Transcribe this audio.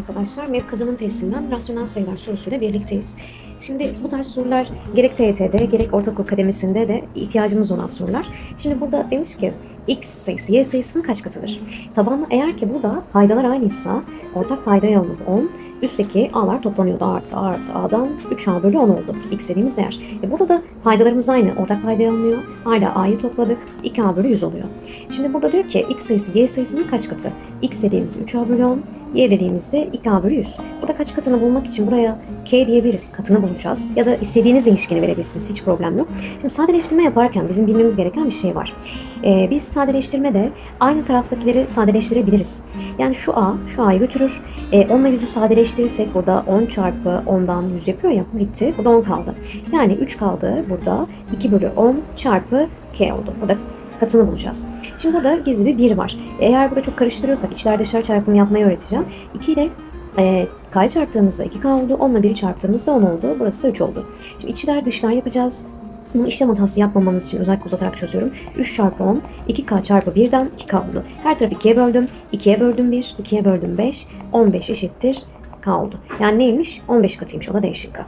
Arkadaşlar MEP kazanım testinden rasyonel sayılar sorusuyla birlikteyiz. Şimdi bu tarz sorular gerek TYT'de gerek ortaokul kademesinde de ihtiyacımız olan sorular. Şimdi burada demiş ki x sayısı y sayısının kaç katıdır? Tabanlı eğer ki burada paydalar aynıysa ortak paydaya alınıp 10, üstteki a'lar toplanıyordu. Artı a artı a'dan 3a bölü 10 oldu. x dediğimiz değer. E burada da paydalarımız aynı. Ortak paydaya alınıyor. a ile a'yı topladık. 2a bölü 100 oluyor. Şimdi burada diyor ki x sayısı y sayısının kaç katı? x dediğimiz 3a bölü 10, y dediğimizde 2a bölü 100. Burada kaç katını bulmak için buraya k diyebiliriz. Katını bulacağız. Ya da istediğiniz ilişkini verebilirsiniz. Hiç problem yok. Şimdi sadeleştirme yaparken bizim bilmemiz gereken bir şey var. Ee, biz sadeleştirmede aynı taraftakileri sadeleştirebiliriz. Yani şu a, şu a'yı götürür. E, 10 ile 100'ü sadeleştirirsek burada 10 çarpı 10'dan 100 yapıyor ya bu gitti. Burada 10 kaldı. Yani 3 kaldı burada. 2 bölü 10 çarpı k oldu. Burada katını bulacağız. Şimdi burada gizli bir 1 var. Eğer burada çok karıştırıyorsak içler dışlar çarpımı yapmayı öğreteceğim. 2 ile e, k'yı çarptığımızda 2k oldu. 10 ile 1'i çarptığımızda 10 oldu. Burası da 3 oldu. Şimdi içler dışlar yapacağız. Bunu işlem hatası yapmamamız için özellikle uzatarak çözüyorum. 3 çarpı 10, 2k çarpı 1'den 2k oldu. Her tarafı 2'ye böldüm. 2'ye böldüm 1, 2'ye böldüm 5, 15 eşittir k oldu. Yani neymiş? 15 katıymış. O da D şıkkı.